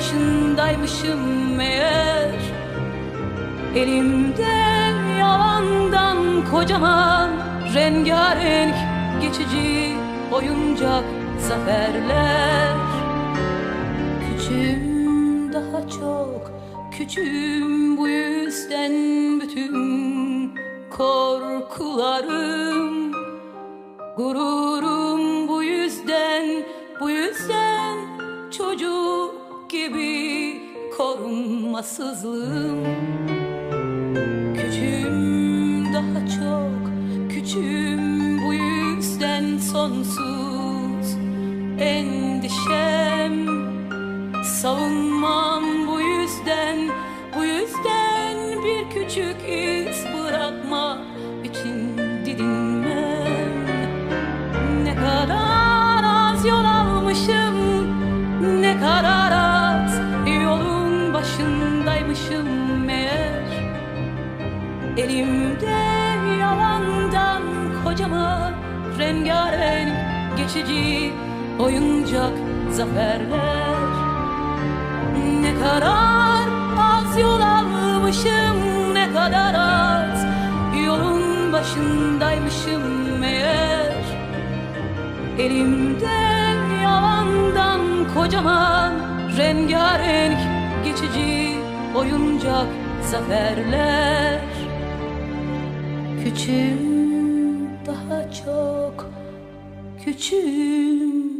başındaymışım meğer. Elimde yalandan kocaman rengarenk geçici oyuncak zaferler. Küçüğüm daha çok küçüğüm bu yüzden bütün korkularım. Gururum bu yüzden, bu yüzden çocuk gibi korunmasızlığım. Küçüğüm daha çok, küçüğüm bu yüzden sonsuz. Endişem Savunmam bu yüzden, bu yüzden bir küçük iz bırakma geçici oyuncak zaferler. Ne kadar az yol almışım ne kadar az Yolun başındaymışım meğer. Elimde yalandan kocaman rengarenk geçici oyuncak zaferler. Küçüğüm daha çok küçüğüm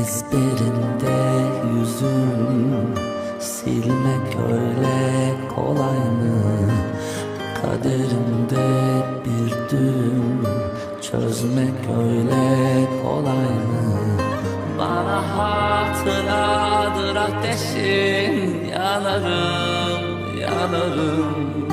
Ezberimde yüzün Silmek öyle kolay mı? Kaderimde bir düğüm Çözmek öyle kolay mı? Bana hatıradır ateşin Yanarım, yanarım